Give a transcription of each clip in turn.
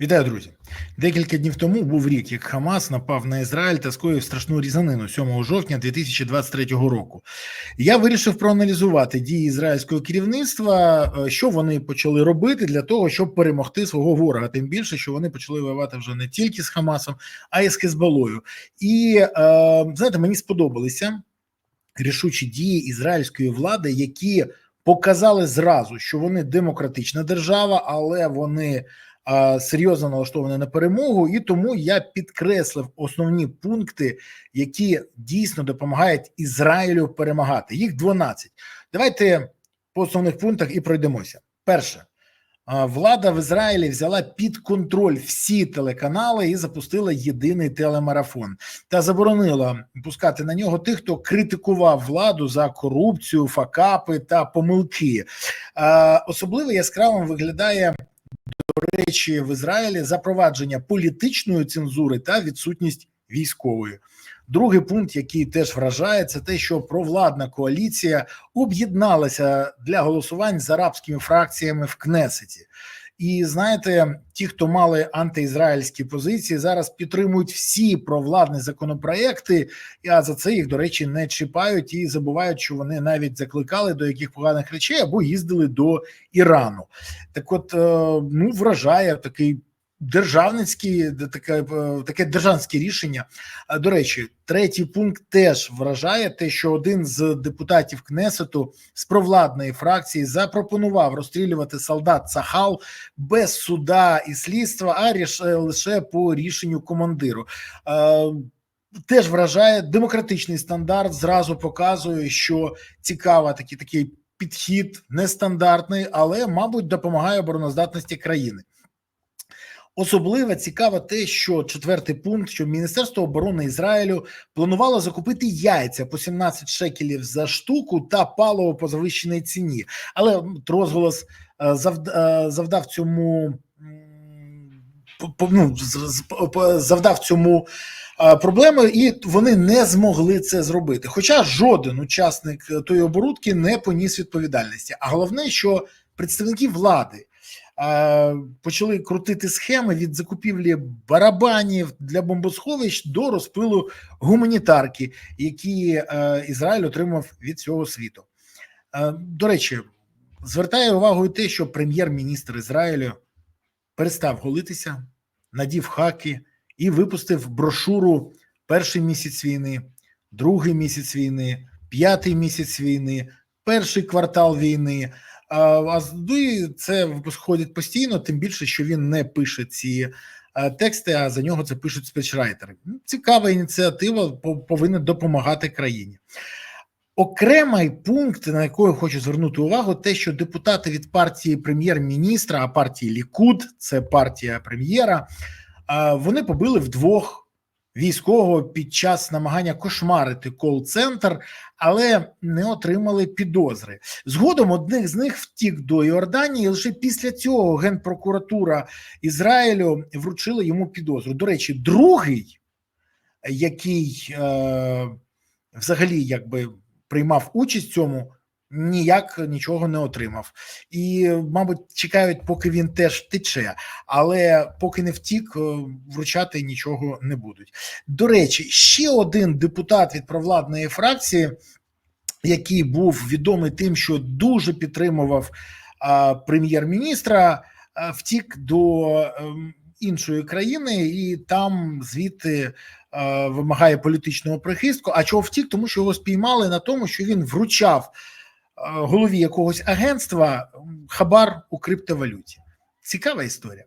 Вітаю, друзі. Декілька днів тому був рік, як Хамас напав на Ізраїль та скоїв страшну різанину 7 жовтня 2023 року. Я вирішив проаналізувати дії ізраїльського керівництва, е, що вони почали робити для того, щоб перемогти свого ворога. Тим більше, що вони почали воювати вже не тільки з Хамасом, а й з Хезбалою. І е, знаєте, мені сподобалися рішучі дії ізраїльської влади, які показали зразу, що вони демократична держава, але вони серйозно налаштовані на перемогу, і тому я підкреслив основні пункти, які дійсно допомагають Ізраїлю перемагати. Їх 12. Давайте по основних пунктах і пройдемося. Перше. Влада в Ізраїлі взяла під контроль всі телеканали і запустила єдиний телемарафон та заборонила пускати на нього тих, хто критикував владу за корупцію, факапи та помилки. Особливо яскравим виглядає речі, в Ізраїлі запровадження політичної цензури та відсутність військової. Другий пункт, який теж вражає, це те, що провладна коаліція об'єдналася для голосувань з арабськими фракціями в Кнесеті. І знаєте, ті, хто мали антиізраїльські позиції, зараз підтримують всі провладні законопроекти, а за це їх, до речі, не чіпають і забувають, що вони навіть закликали до яких поганих речей або їздили до Ірану. Так, от е, ну вражає такий державницькі таке таке державське рішення. До речі, третій пункт теж вражає те, що один з депутатів Кнесету з провладної фракції запропонував розстрілювати солдат Сахал без суда і слідства, а лише по рішенню командиру. Теж вражає демократичний стандарт. Зразу показує, що цікава такий такий підхід нестандартний, але мабуть допомагає обороноздатності країни. Особливо цікаво те, що четвертий пункт, що Міністерство оборони Ізраїлю планувало закупити яйця по 17 шекелів за штуку та паливо по завищеній ціні, але розголос е, е, завдав цьому ну, завдав цьому е, проблеми, і вони не змогли це зробити. Хоча жоден учасник тої оборудки не поніс відповідальності. А головне, що представники влади почали крутити схеми від закупівлі барабанів для бомбосховищ до розпилу гуманітарки, які е, Ізраїль отримав від цього світу. Е, до речі, звертає увагу те, що прем'єр-міністр Ізраїлю перестав голитися, надів хаки і випустив брошуру перший місяць війни, другий місяць війни, п'ятий місяць війни, перший квартал війни. А ну це виходить постійно, тим більше, що він не пише ці тексти, а за нього це пишуть спечрайтери. Ну, цікава ініціатива повинна допомагати країні. Окремий пункт, на який хочу звернути увагу, те, що депутати від партії прем'єр-міністра, а партії Лікуд, це партія прем'єра, вони побили вдвох військового під час намагання кошмарити кол-центр, але не отримали підозри. Згодом одних з них втік до Йорданії. і Лише після цього генпрокуратура Ізраїлю вручила йому підозру. До речі, другий, який е, взагалі якби приймав участь в цьому ніяк нічого не отримав, і, мабуть, чекають, поки він теж тече, але поки не втік, е, вручати нічого не будуть. До речі, ще один депутат від провладної фракції, який був відомий тим, що дуже підтримував прем'єр-міністра, втік до ем, іншої країни, і там звідти. Вимагає політичного прихистку. А чого втік? Тому що його спіймали на тому, що він вручав голові якогось агентства хабар у криптовалюті. Цікава історія.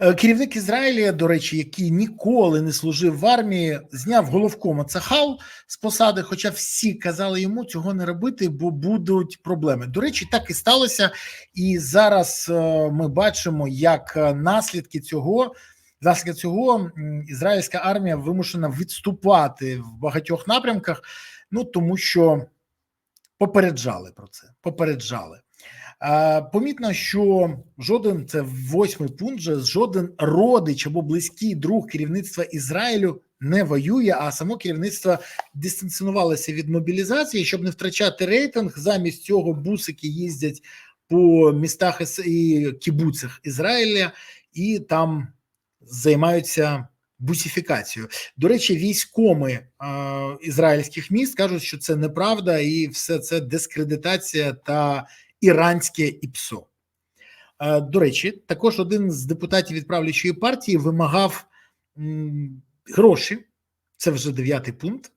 Е, керівник Ізраїля, до речі, який ніколи не служив в армії, зняв головкома Цахал з посади, хоча всі казали йому цього не робити, бо будуть проблеми. До речі, так і сталося. І зараз е, ми бачимо, як наслідки цього наслідки цього ізраїльська армія вимушена відступати в багатьох напрямках. Ну тому що попереджали про це. Попереджали. Помітно, що жоден це восьмий пункт, же жоден родич або близький друг керівництва Ізраїлю не воює, а само керівництво дистанціонувалося від мобілізації, щоб не втрачати рейтинг. Замість цього бусики їздять по містах і кібуцях Ізраїля і там займаються бусифікацією. До речі, військоми е, ізраїльських міст кажуть, що це неправда, і все це дискредитація та іранське ІПСО. Е, До речі, також один з депутатів від правлячої партії вимагав м, гроші. Це вже дев'ятий пункт.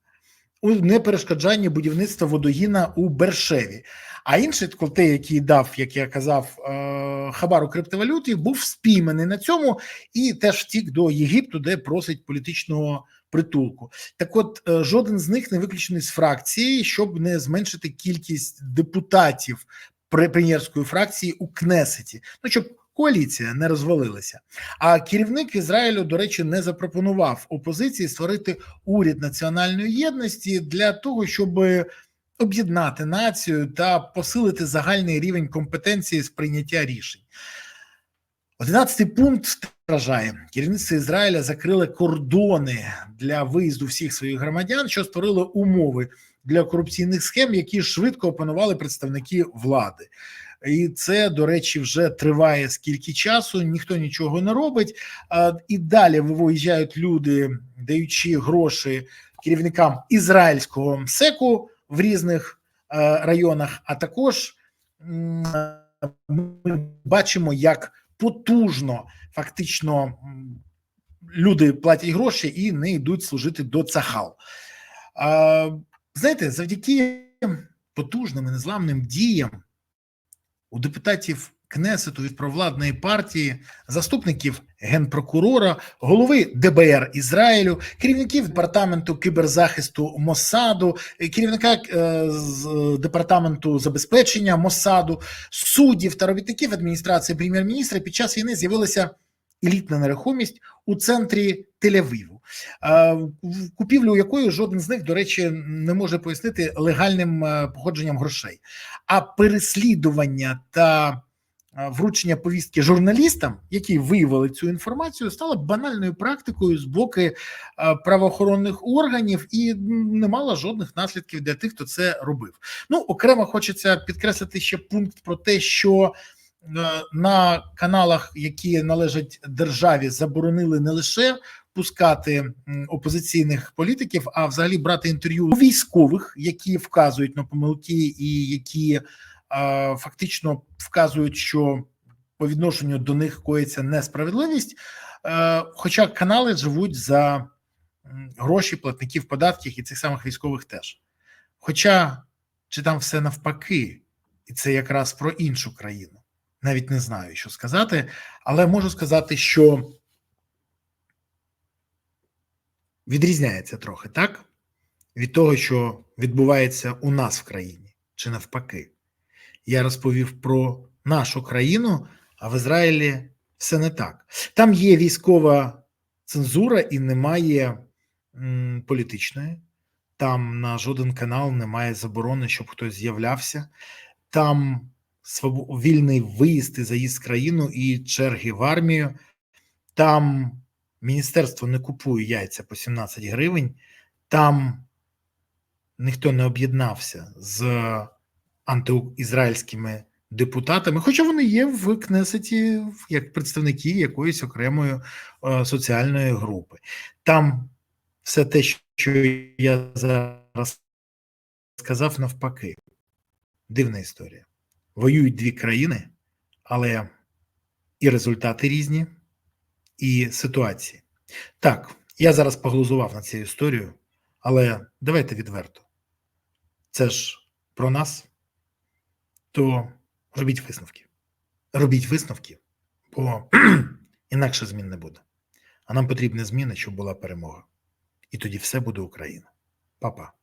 У неперешкоджанні будівництва водогіна у Бершеві. А інший той, який дав, як я казав, е, хабар у криптовалюті, був спійманий на цьому і теж втік до Єгипту, де просить політичного притулку. Так, от е, жоден з них не виключений з фракції, щоб не зменшити кількість депутатів прем'єрської фракції у Кнесеті. Ну щоб коаліція не розвалилася. А керівник Ізраїлю, до речі, не запропонував опозиції створити уряд національної єдності для того, щоб об'єднати націю та посилити загальний рівень компетенції з прийняття рішень. Одинадцятий пункт вражає керівництво Ізраїля закрило кордони для виїзду всіх своїх громадян, що створило умови для корупційних схем, які швидко опанували представники влади. І це, до речі, вже триває скільки часу, ніхто нічого не робить. І далі виїжджають люди, даючи гроші керівникам ізраїльського МСЕКу в різних е, районах. А також ми бачимо, як потужно фактично люди платять гроші і не йдуть служити до цахал. Знаєте, завдяки потужним і незламним діям у депутатів Кнесету від провладної партії, заступників генпрокурора, голови ДБР Ізраїлю, керівників департаменту кіберзахисту Моссаду, е, керівника е, е, департаменту забезпечення Моссаду, суддів та робітників адміністрації прем'єр-міністра. Під час війни з'явилася елітна нерухомість у центрі Тель-Авиву, в купівлю якої жоден з них, до речі, не може пояснити легальним е, походженням грошей. А переслідування та е, вручення повістки журналістам, які виявили цю інформацію, стало банальною практикою з боку е, правоохоронних органів і не мало жодних наслідків для тих, хто це робив. Ну окремо хочеться підкреслити ще пункт про те, що е, на каналах, які належать державі, заборонили не лише пускати опозиційних політиків, а взагалі брати інтерв'ю у військових, які вказують на помилки і які е, фактично вказують, що по відношенню до них коїться несправедливість. Е, хоча канали живуть за гроші платників податків і цих самих військових теж. Хоча чи там все навпаки, і це якраз про іншу країну. Навіть не знаю, що сказати, але можу сказати, що відрізняється трохи так від того, що відбувається у нас в країні, чи навпаки. Я розповів про нашу країну, а в Ізраїлі все не так. Там є військова цензура і немає м, політичної. Там на жоден канал немає заборони, щоб хтось з'являвся. Там вільний виїзд і заїзд в країну і черги в армію. Там міністерство не купує яйця по 17 гривень. Там ніхто не об'єднався з антиізраїльськими депутатами, хоча вони є в Кнесеті як представники якоїсь окремої е, соціальної групи. Там все те, що я зараз сказав, навпаки. Дивна історія. Воюють дві країни, але і результати різні, і ситуації. Так, я зараз поглузував на цю історію, але давайте відверто. Це ж про нас, то робіть висновки. Робіть висновки, бо інакше змін не буде. А нам потрібні зміни, щоб була перемога. І тоді все буде Україна. Па-па.